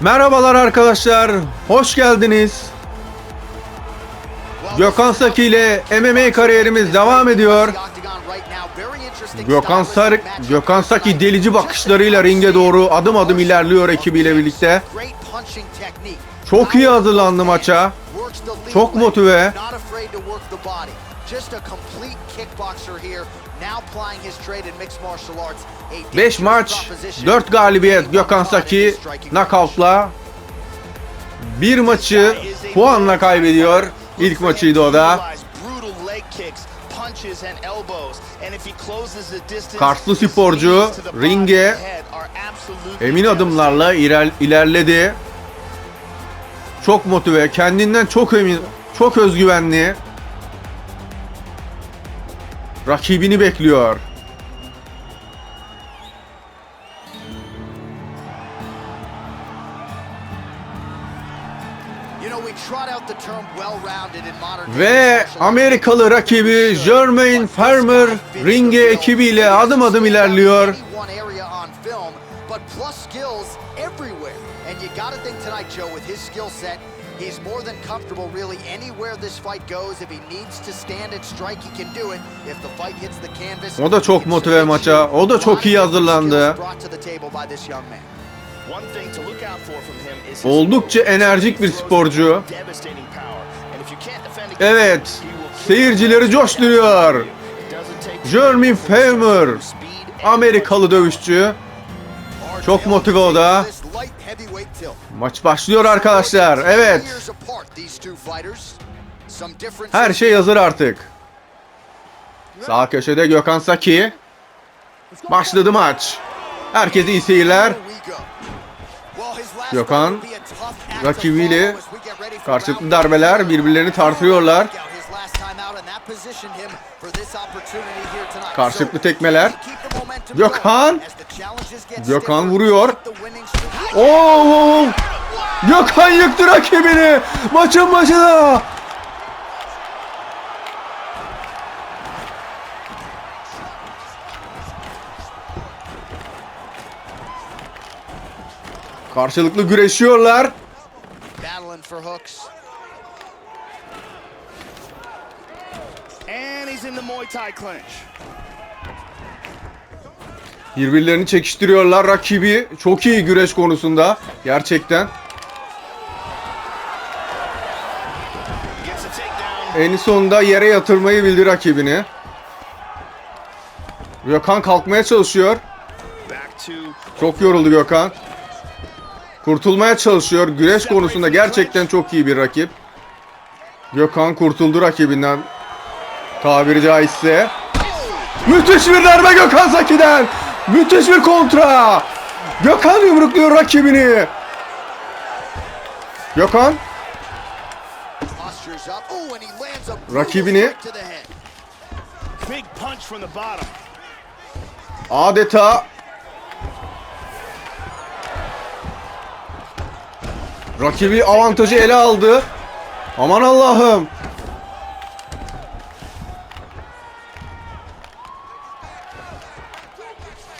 Merhabalar arkadaşlar, hoş geldiniz. Gökhan Saki ile MMA kariyerimiz devam ediyor. Gökhan Sar Gökhan Saki delici bakışlarıyla ringe doğru adım adım ilerliyor ekibiyle birlikte. Çok iyi hazırlandı maça. Çok motive. Beş maç, 4 galibiyet Gökhan Saki knockout'la. Bir maçı puanla kaybediyor. İlk maçıydı o da. Karslı sporcu ringe emin adımlarla iler- ilerledi. Çok motive, kendinden çok emin, çok özgüvenli. Rakibini bekliyor. Ve Amerikalı rakibi Jermaine Farmer ringe ekibiyle adım adım ilerliyor. O da çok motive maça. O da çok iyi hazırlandı. Oldukça enerjik bir sporcu. Evet, seyircileri coşturuyor. Speed and Amerikalı dövüşçü. Çok motive o da. Maç başlıyor arkadaşlar. Evet, her şey hazır artık. Sağ köşede Gökhan Saki. Başladı maç. Herkese iyi seyirler. Gökhan, rakibiyle Karşılıklı darbeler birbirlerini tartıyorlar. Karşılıklı tekmeler. Gökhan. Gökhan vuruyor. Oo! Gökhan yıktı rakibini. Maçın başında. Thai clinch. Birbirlerini çekiştiriyorlar. Rakibi çok iyi güreş konusunda. Gerçekten. En sonunda yere yatırmayı bildi rakibini. Gökhan kalkmaya çalışıyor. Çok yoruldu Gökhan. Kurtulmaya çalışıyor. Güreş konusunda gerçekten çok iyi bir rakip. Gökhan kurtuldu rakibinden. Tabiri caizse. Müthiş bir darbe Gökhan Saki'den. Müthiş bir kontra. Gökhan yumrukluyor rakibini. Gökhan Postures up. Rakibi avantajı ele aldı. Aman Allah'ım.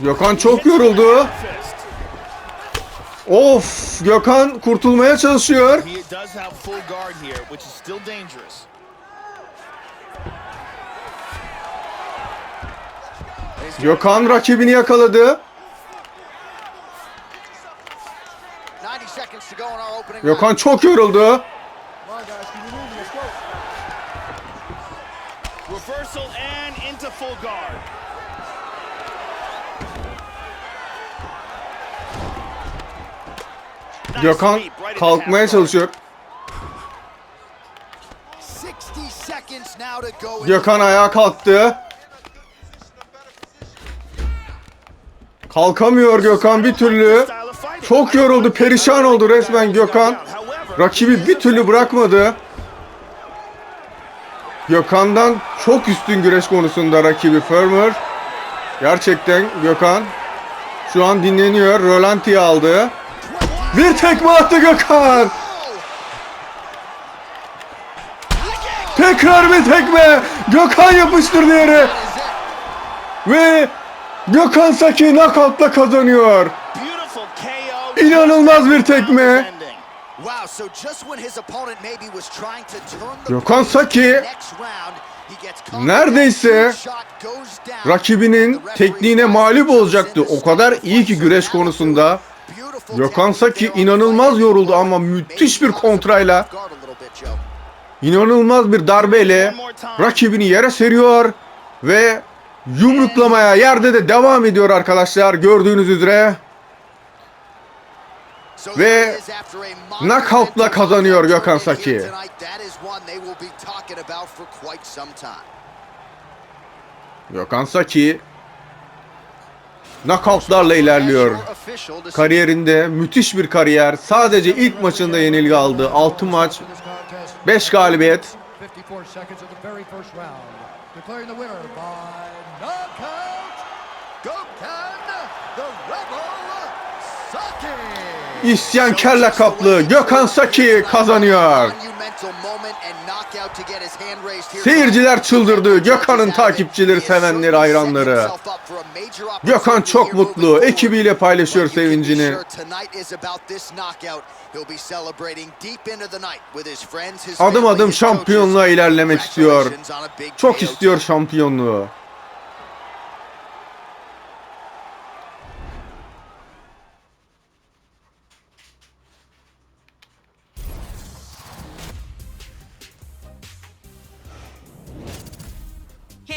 Gökhan çok yoruldu. Of, Gökhan kurtulmaya çalışıyor. Gökhan rakibini yakaladı. Gökhan çok yoruldu. Reversal and into full guard. Nice Gökhan kalkmaya çalışıyor. 60 seconds now to go. in Gökhan ayağa kalktı. Kalkamıyor Gökhan bir türlü. Çok yoruldu, perişan oldu resmen Gökhan. Rakibi bir türlü bırakmadı. Gökhan'dan çok üstün güreş konusunda rakibi Firmer. Gerçekten Gökhan şu an dinleniyor. Rolanti'yi aldı. Bir tekme attı Gökhan. Tekrar bir tekme. Gökhan yapıştırdı yere. Ve Gökhan Saki knockout'la kazanıyor. İnanılmaz bir tekme. Gökhan Saki neredeyse rakibinin tekniğine mağlup olacaktı. O kadar iyi ki güreş konusunda. Technique Saki inanılmaz yoruldu ama müthiş bir kontrayla inanılmaz bir darbeyle rakibini yere seriyor ve yumruklamaya yerde de devam ediyor arkadaşlar gördüğünüz üzere. Ve knockout'la kazanıyor Gökhan Saki. Gökhan Saki knockoutlarla ilerliyor. Kariyerinde müthiş bir kariyer. Sadece ilk maçında yenilgi aldı. 6 maç, 5 galibiyet. 54 seconds of the very first round. Declaring the winner by knockout, Gökhan the Rebel Saki. İsyankar lakaplı Gökhan Saki kazanıyor. Seyirciler çıldırdı. Gökhan'ın takipçileri, sevenleri, hayranları. Gökhan çok mutlu. Ekibiyle paylaşıyor sevincini. Adım adım şampiyonluğa ilerlemek istiyor. Çok istiyor şampiyonluğu.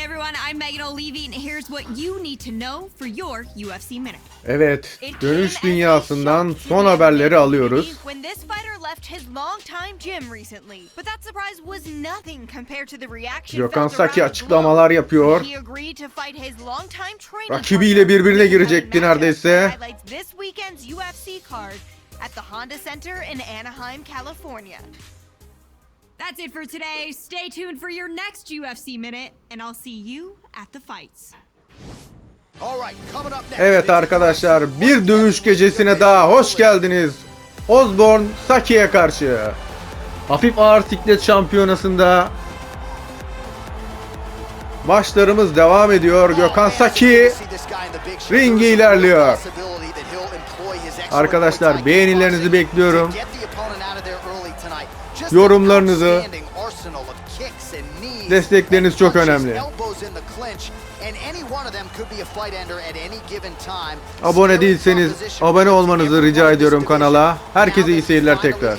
Everyone, I'm Megan O'Leary, and here's what you need to know for your UFC Minute. Evet, dönüş dünyasından son haberleri alıyoruz. When this fighter left his longtime gym recently, but that surprise was nothing compared to the reaction Gökhan Saki açıklamalar yapıyor. Rakibiyle birbirine girecekti neredeyse. this weekend's UFC card at the Honda Center in Anaheim, California. That's it for today. Stay tuned for your next UFC Minute, and I'll see you at the fights. Evet arkadaşlar, bir dövüş gecesine daha hoş geldiniz. Osborne Saki'ye karşı. Hafif ağır siklet şampiyonasında maçlarımız devam ediyor. Gökhan Saki ringe ilerliyor. Arkadaşlar, beğenilerinizi bekliyorum. Yorumlarınızı, destekleriniz çok önemli. Abone değilseniz abone olmanızı rica ediyorum kanala. Herkese iyi seyirler tekrar.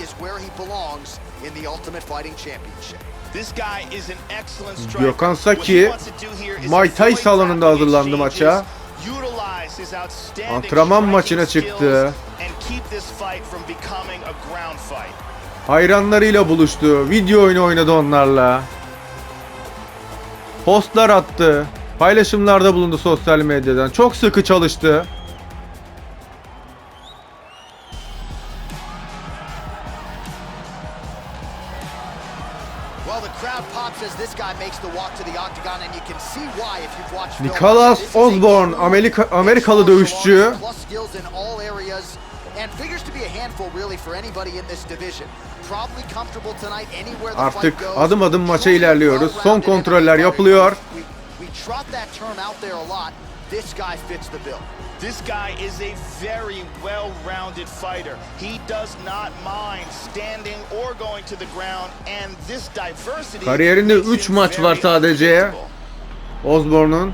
Gökhan Saki, Muay Thai salonunda hazırlandı maça. Antrenman maçına çıktı. Hayranlarıyla buluştu. Video oyunu oynadı onlarla. Postlar attı. Paylaşımlarda bulundu sosyal medyadan. Çok sıkı çalıştı. Nicholas Osborne, Amerika- Amerikalı dövüşçü. Artık adım adım maça ilerliyoruz. Son kontroller yapılıyor. This guy fits the bill. This guy is a very well-rounded fighter. He does not mind standing or going to the ground, and this diversity. Kariyerinde makes üç him maç var sadece. Osborne'un.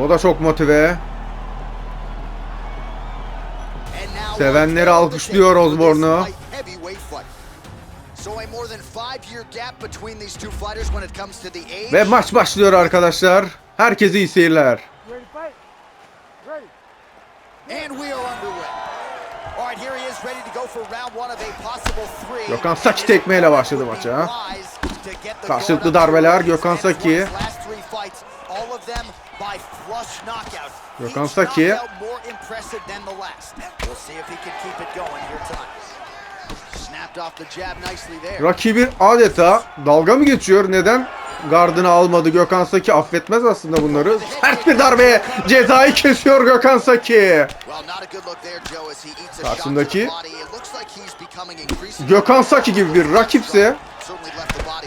O da çok motive. To the age. Ve maç başlıyor arkadaşlar. Herkese iyi seyirler. Gökhan Saki tekmeyle başladı maça. Karşılıklı darbeler, Gökhan Saki. Gökhan Saki. Rakibi adeta dalga mı geçiyor? Neden gardını almadı Gökhan Saki? Affetmez aslında bunları. Sert bir darbe. Cezayı kesiyor Gökhan Saki. Karşındaki Gökhan Saki gibi bir rakipse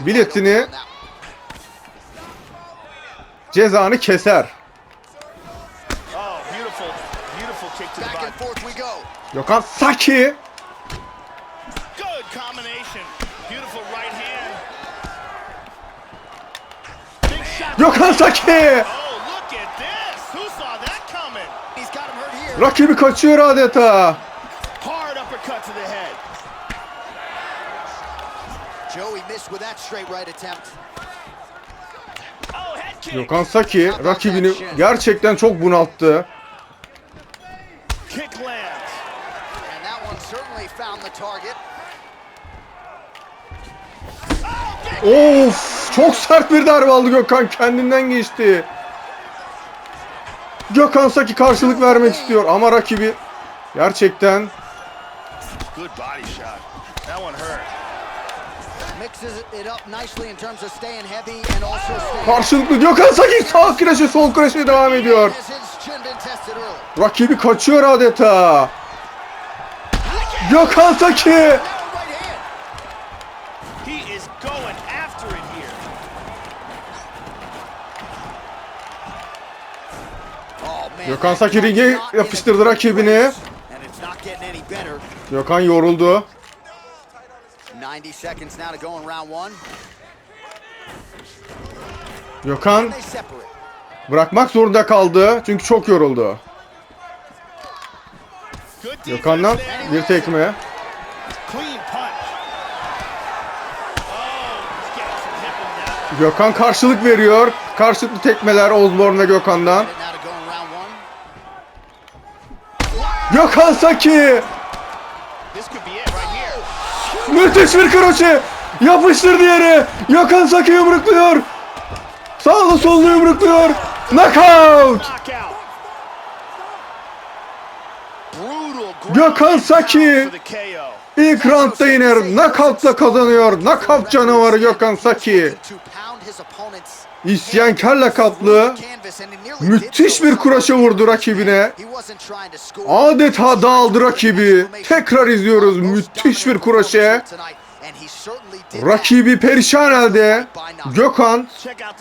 biletini cezanı keser. That straight right attempt. Oh, head kick. Gökhan Saki rakibini gerçekten çok bunalttı. Of çok sert bir darbe aldı Gökhan kendinden geçti. Gökhan Saki karşılık vermek istiyor ama rakibi gerçekten Good body shot. That one hurt. Mixes it up nicely in terms of staying heavy and also staying... karşılıklı Gökhan Saki sağ kreşe sol kreşe devam ediyor. Rakibi kaçıyor adeta. Oh man. Gökhan Saki ringe yapıştırdı rakibini. Gökhan yoruldu. 90 seconds now to go in round one. Gökhan bırakmak zorunda kaldı çünkü çok yoruldu. Gökhan'dan bir tekme. Gökhan karşılık veriyor. Karşılıklı tekmeler Osborne ve Gökhan'dan. Gökhan Saki müthiş bir kroşe. Yapıştır diğeri. Gökhan Saki yumrukluyor. Sağlı sollu yumrukluyor. Knockout. Knockout. Brutal ground Gökhan ilk roundda iner. Knockout'la kazanıyor. Knockout canavarı Gökhan Saki. To pound his opponent's İsyankar lakaplı canvas and he nearly müthiş bir kuraşe vurdu rakibine. Adeta dağıldı rakibi. Tekrar izliyoruz. Müthiş bir kuraşe. Rakibi perişan halde. Gökhan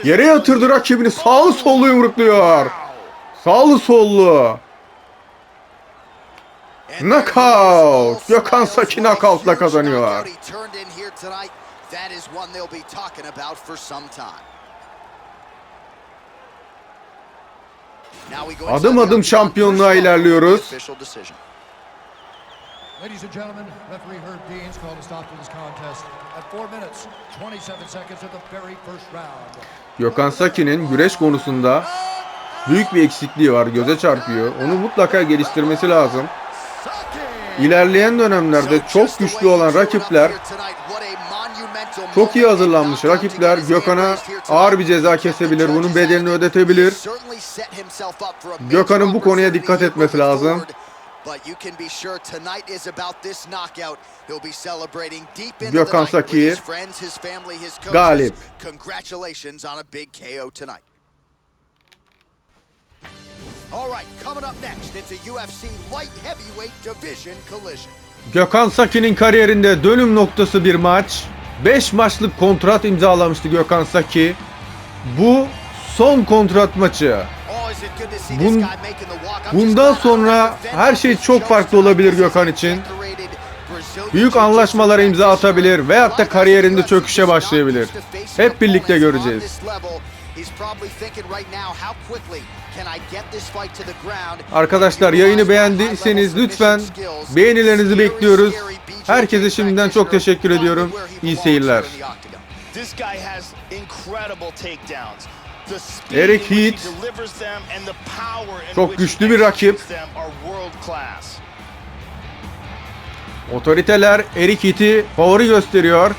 yere yatırdı rakibini. Sağlı sollu yumrukluyor. Sağlı sollu. Knockout. Gökhan Saki knockout'la kazanıyor. Adım adım şampiyonluğa ilerliyoruz. Ladies and gentlemen, referee Herb Deans called a stop to this contest at 4 minutes, 27 seconds of the very first round. Gökhan Saki'nin güreş konusunda büyük bir eksikliği var. Göze çarpıyor. Onu mutlaka geliştirmesi lazım. İlerleyen dönemlerde çok güçlü olan rakipler çok iyi hazırlanmış rakipler Gökhan'a ağır bir ceza kesebilir. Bunun bedelini ödetebilir. Gökhan'ın bu konuya dikkat etmesi lazım. Gökhan Saki galip. All right, coming up next, it's a UFC light heavyweight division collision. Gökhan Saki'nin kariyerinde dönüm noktası bir maç. 5 maçlık kontrat imzalamıştı Gökhan Saki. Bu son kontrat maçı. Oh, Bun- bundan sonra her şey çok farklı olabilir. Gökhan için. Büyük anlaşmalara imza atabilir veyahut da kariyerinde çöküşe başlayabilir. Hep birlikte göreceğiz. This level. He's probably thinking right now, how quickly can I get this fight to the ground? Arkadaşlar yayını beğendiyseniz lütfen beğenilerinizi bekliyoruz. Herkese şimdiden çok teşekkür ediyorum. İyi seyirler. This guy has incredible takedowns. The speed Eric Heath, çok güçlü bir rakip. Otoriteler Erik Heath'i favori gösteriyor.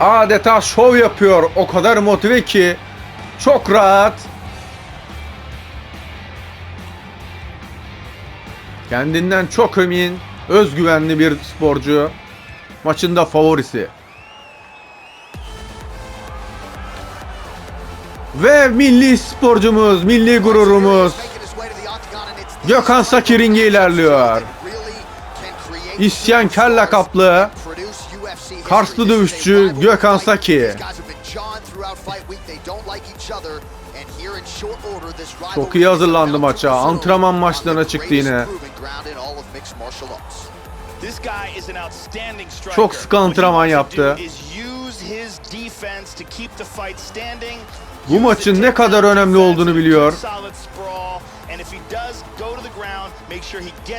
Adeta şov yapıyor. O kadar motive ki. Çok rahat. Kendinden çok emin, özgüvenli bir sporcu. Maçında favorisi. Ve milli sporcumuz, milli gururumuz Gökhan Saki ringe ilerliyor. İsyankar lakaplı Karslı dövüşçü Gökhan Saki. Çok iyi hazırlandı maça. Antrenman maçlarına çıktı yine. Çok sıkı antrenman yaptı. Bu maçın ne kadar önemli olduğunu biliyor.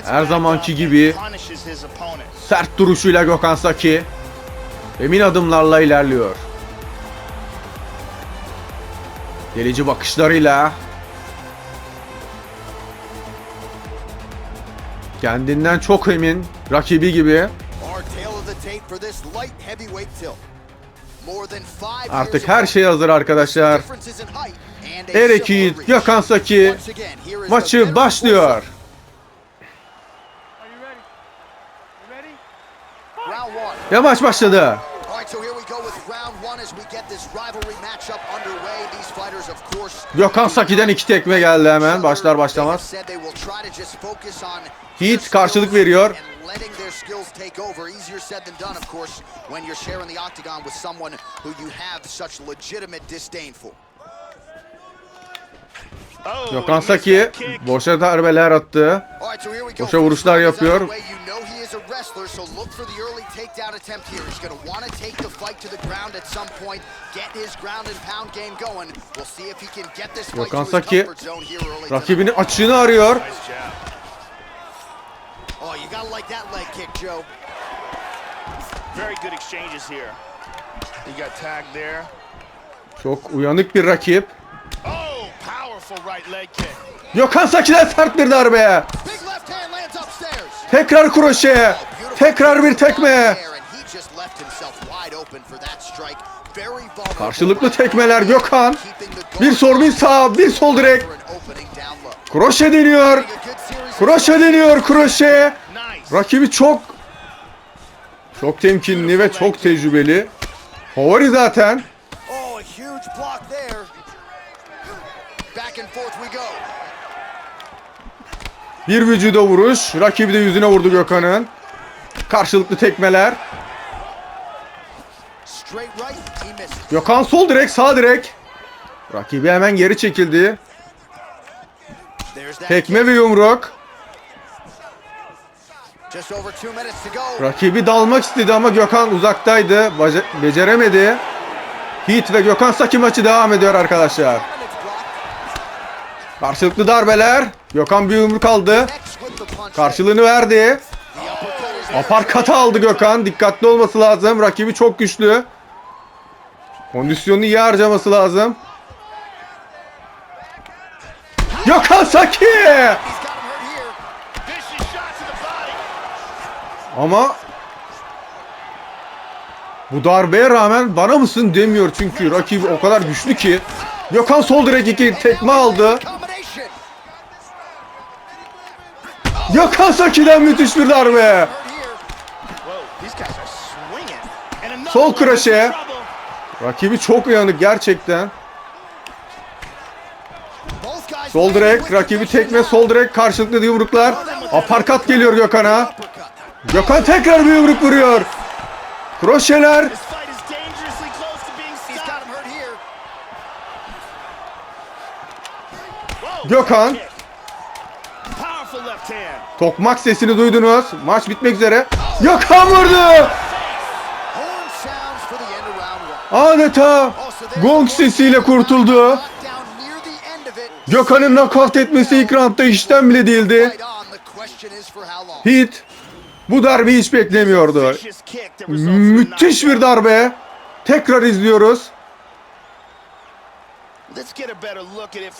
Her zamanki gibi. Sert duruşuyla Gökhan Saki emin adımlarla ilerliyor. Delici bakışlarıyla kendinden çok emin rakibi gibi artık her şey hazır arkadaşlar. Erek Yiğit, Gökhan Saki maçı başlıyor. Ve maç başladı. All right, so here we go with round one as we get this rivalry matchup underway. These fighters, of course, Gökhan Saki'den iki tekme geldi hemen başlar başlamaz. Heat karşılık veriyor. Oh, Gökhan he missed Saki that kick. boşa darbeler attı. Boşa vuruşlar yapıyor. underway. You know he is a wrestler, so look for the early takedown attempt here. He's going to want to take the fight to the ground at some point, get his ground and pound game going. We'll see if he can get this fight Gökhan to his Saki comfort zone here early tonight. Rakibinin açığını arıyor. Nice jab. Oh, you gotta like that leg kick, Joe. Very good exchanges here. He got tagged there. Çok uyanık bir rakip. Gökhan Saki'den sert bir darbe. Tekrar kroşe. Beautiful Tekrar bir tekme. Karşılıklı tekmeler. Gökhan. Bir sol bir sağ, bir sol direkt. Kroşe deniyor. Kroşe deniyor kroşe. Rakibi çok çok temkinli ve çok tecrübeli. Favori zaten. Oh, a huge block there. Back and forth we go. Bir vücuda vuruş. Rakibi de yüzüne vurdu Gökhan'ın. Karşılıklı tekmeler. Gökhan sol direk, sağ direk. Rakibi hemen geri çekildi. Tekme ve yumruk. Rakibi dalmak istedi ama Gökhan uzaktaydı. Bace- beceremedi. Heat ve Gökhan Saki maçı devam ediyor arkadaşlar. Karşılıklı darbeler. Gökhan bir yumruk aldı. Connects with the punch. Karşılığını verdi. Aparkatı aldı Gökhan. Dikkatli olması lazım. Rakibi çok güçlü. Kondisyonunu iyi harcaması lazım. Gökhan Saki! Ama bu darbeye rağmen bana mısın demiyor çünkü rakibi o kadar güçlü ki. Gökhan sol direk iki tekme aldı. Combination. Gökhan Saki'den müthiş bir darbe. Hurt here. Whoa, these guys are swinging. And another Sol trouble. Rakibi çok uyanık gerçekten. Sol direk, rakibi tekme, sol direk, karşılıklı yumruklar. Aparkat geliyor Gökhan'a. Gökhan tekrar bir yumruk vuruyor. Kroşeler. This Tokmak sesini duydunuz. Maç bitmek üzere. Gökhan vurdu. Adeta gong sesiyle kurtuldu. Gökhan'ın nakavt etmesi ilk roundda işten bile değildi. Heat bu darbeyi hiç beklemiyordu. Müthiş bir darbe. Tekrar izliyoruz.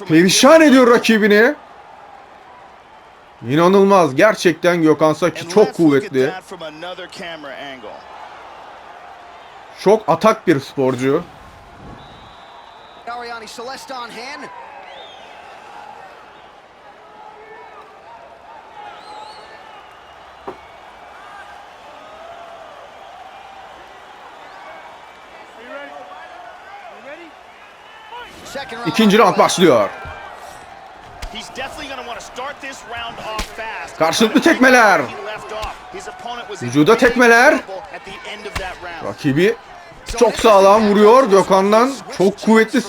Perişan ediyor rakibini. İnanılmaz. Gerçekten Gökhan Saki çok kuvvetli. Çok atak bir sporcu. İkinci round başlıyor. Karşılıklı tekmeler. Vücuda tekmeler. Rakibi çok sağlam vuruyor. Gökhan'dan çok kuvvetli,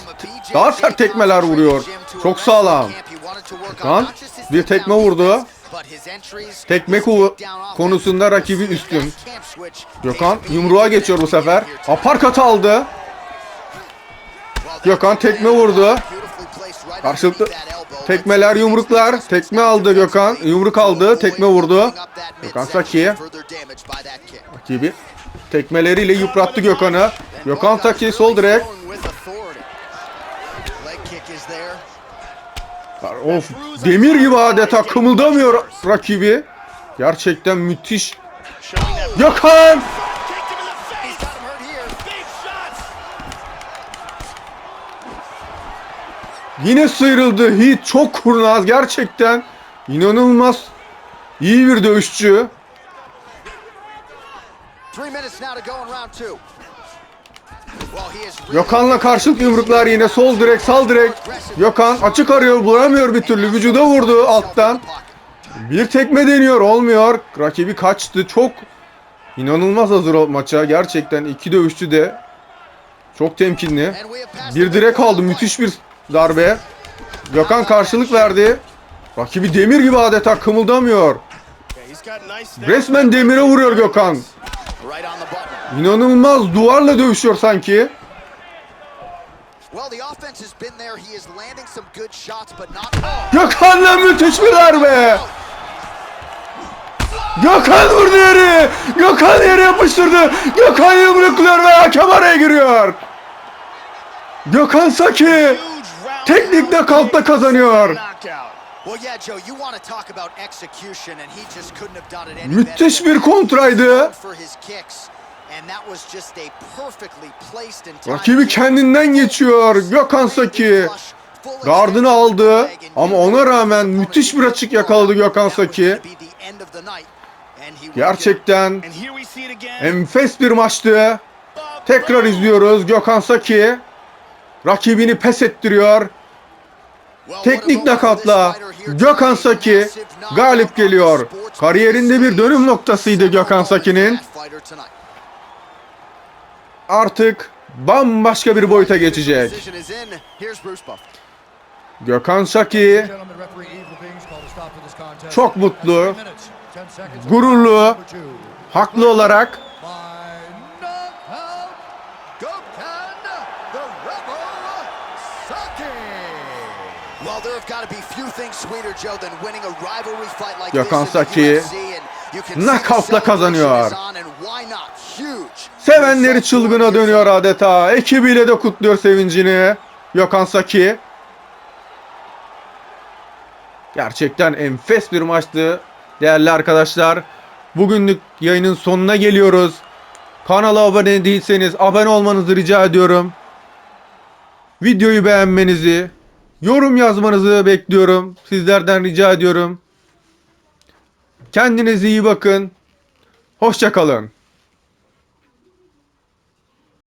daha sert tekmeler vuruyor. Çok sağlam. Gökhan bir tekme vurdu. Tekme konusunda rakibi üstün. Gökhan yumruğa geçiyor bu sefer. Aparkat aldı. Gökhan tekme vurdu. Karşılıklı tekmeler, yumruklar. Tekme aldı Gökhan. Yumruk aldı. Tekme vurdu. Gökhan Saki. Rakibi tekmeleriyle yıprattı Gökhan'ı. Gökhan Saki sol direk. Of demir gibi adeta kımıldamıyor rakibi. Gerçekten müthiş. Gökhan! Yine sıyrıldı. Hit çok kurnaz gerçekten. İnanılmaz iyi bir dövüşçü. Gökhan'la karşılıklı yumruklar yine sol direk sal direk. Gökhan açık arıyor bulamıyor bir türlü. Vücuda vurdu alttan. Bir tekme deniyor olmuyor. Rakibi kaçtı. Çok inanılmaz hazır maça. Gerçekten iki dövüşçü de çok temkinli. Bir direk aldı. Müthiş bir darbe. Gökhan karşılık verdi. Rakibi demir gibi adeta kımıldamıyor. Resmen demire vuruyor Gökhan. İnanılmaz duvarla dövüşüyor sanki. Gökhan'la müthiş bir darbe. Gökhan vurdu yeri. Gökhan yere yapıştırdı. Gökhan yumrukluyor ve hakem araya giriyor. Gökhan Saki Huge round. teknik knockout'la kazanıyor. Müthiş bir kontraydı. Rakibi kendinden geçiyor. Gökhan Saki gardını aldı ama ona rağmen müthiş bir açık yakaladı Gökhan Saki. Gerçekten enfes bir maçtı. Tekrar izliyoruz Gökhan Saki. Rakibini pes ettiriyor. Teknik nakatla Gökhan Saki galip geliyor. Kariyerinde bir dönüm noktasıydı Gökhan Saki'nin. Artık bambaşka bir boyuta geçecek. Gökhan Saki. Çok mutlu, Three minutes, 10 seconds. gururlu, haklı olarak Rebel Saki. Well, there have got to be few things sweeter, Joe, than winning a rivalry fight like Gökhan this Saki knockout'la kazanıyor. sevenleri çılgına dönüyor adeta. Ekibiyle de kutluyor sevincini. Gökhan Saki. Gerçekten enfes bir maçtı. Değerli arkadaşlar. Bugünlük yayının sonuna geliyoruz. Kanala abone değilseniz abone olmanızı rica ediyorum. Videoyu beğenmenizi, yorum yazmanızı bekliyorum. Sizlerden rica ediyorum. Kendinize iyi bakın. Hoşçakalın.